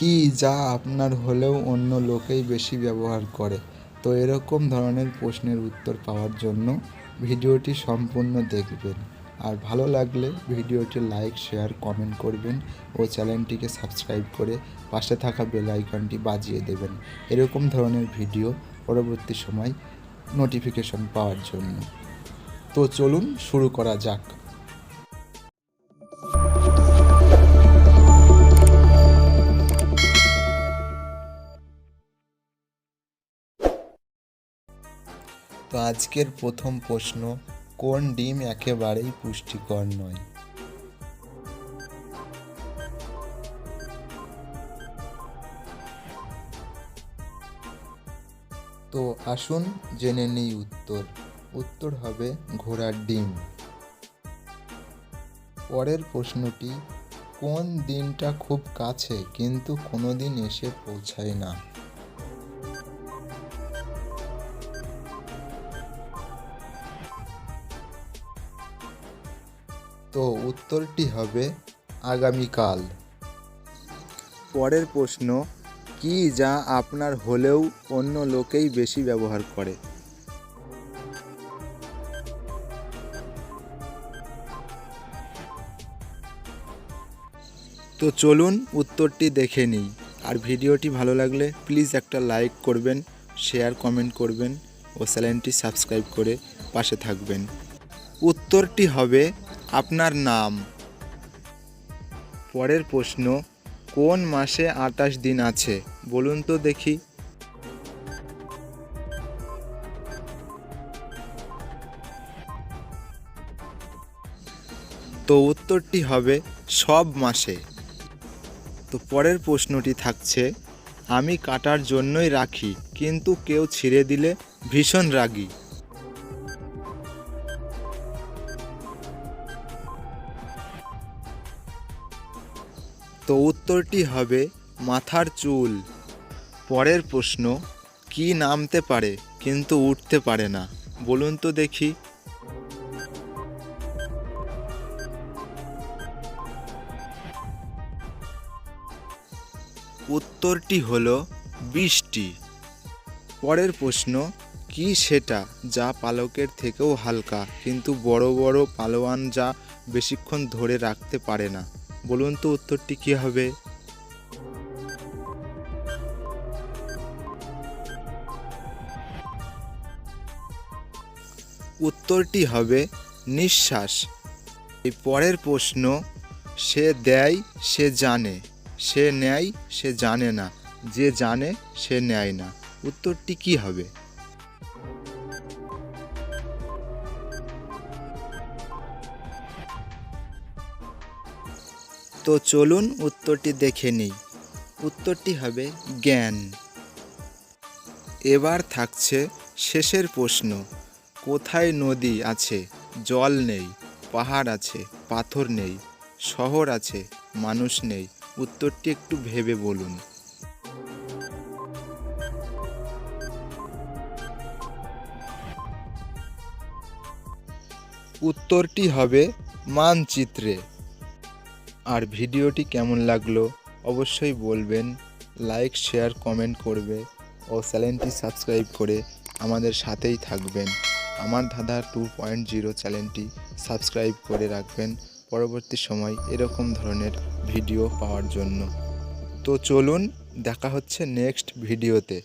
কী যা আপনার হলেও অন্য লোকেই বেশি ব্যবহার করে। তো এরকম ধরনের প্রশ্নের উত্তর পাওয়ার জন্য ভিডিওটি সম্পূর্ণ দেখবেন। আর ভালো লাগলে ভিডিওটি লাইক, শেয়ার, কমেন্ট করবেন ও চ্যানেলটিকে সাবস্ক্রাইব করে পাশে থাকা বেল আইকনটি বাজিয়ে দেবেন। এরকম ধরনের ভিডিও পরবর্তী সময় নোটিফিকেশন পাওয়ার জন্য। তো চলুন শুরু করা যাক। তো আজকের প্রথম প্রশ্ন, কোন ডিম একেবারেই পুষ্টিকর নয়? তো আসুন জেনে নিই উত্তর। উত্তর হবে ঘোড়ার ডিম। পরের প্রশ্নটি, কোন দিনটা খুব কাছে কিন্তু কোনোদিন এসে পৌঁছায় না? তো উত্তরটি হবে আগামীকাল। পরের প্রশ্ন, কি যা আপনার হলেও অন্য লোকেই বেশি ব্যবহার করে? তো চলুন উত্তরটি দেখে নিই। আর ভিডিওটি ভালো লাগলে প্লিজ একটা লাইক করবেন, শেয়ার কমেন্ট করবেন ও চ্যানেলটি সাবস্ক্রাইব করে পাশে থাকবেন। উত্তরটি হবে আপনার নাম? পরের প্রশ্ন, কোন মাসে আটাশ দিন আছে? বলুন তো দেখি। তো উত্তরটি হবে সব মাসে। তো পরের প্রশ্নটি থাকছে, আমি কাটার জন্যই রাখি, কিন্তু কেউ ছিঁড়ে দিলে ভীষণ রাগী। তো উত্তরটি হবে মাথার চুল। পরের প্রশ্ন, কি নামতে পারে কিন্তু উঠতে পারে না? বলুন তো দেখি। উত্তরটি হলো বৃষ্টি। পরের প্রশ্ন, কি সেটা যা পালকের থেকেও হালকা, কিন্তু বড় বড় পালোয়ান যা বেশিক্ষণ ধরে রাখতে পারে না? বলুন তো উত্তরটি কি হবে? উত্তরটি হবে নিঃশ্বাস। এই পরের প্রশ্ন, সে দেয়, সে জানে। সে নেয়, সে জানে না। যে জানে, সে নেয় না। উত্তরটি কি হবে? তো চলুন উত্তরটি দেখে নিই। উত্তরটি হবে জ্ঞান। এবার থাকছে শেষের প্রশ্ন। কোথায় নদী আছে? জল নেই, পাহাড় আছে, পাথর নেই, শহর আছে, মানুষ নেই। উত্তরটি একটু ভেবে বলুন। উত্তরটি হবে মানচিত্রে। আর ভিডিওটি কেমন লাগল অবশ্যই বলবেন লাইক শেয়ার কমেন্ট করবে ও চ্যানেলটি সাবস্ক্রাইব করে আমাদের সাথেই থাকবেন। আমার দাদা টু পয়েন্ট জিরো চ্যানেলটি সাবস্ক্রাইব করে রাখবেন পরবর্তী সময় এরকম ধরনের ভিডিও পাওয়ার জন্য। তো চলুন দেখা হচ্ছে নেক্সট ভিডিওতে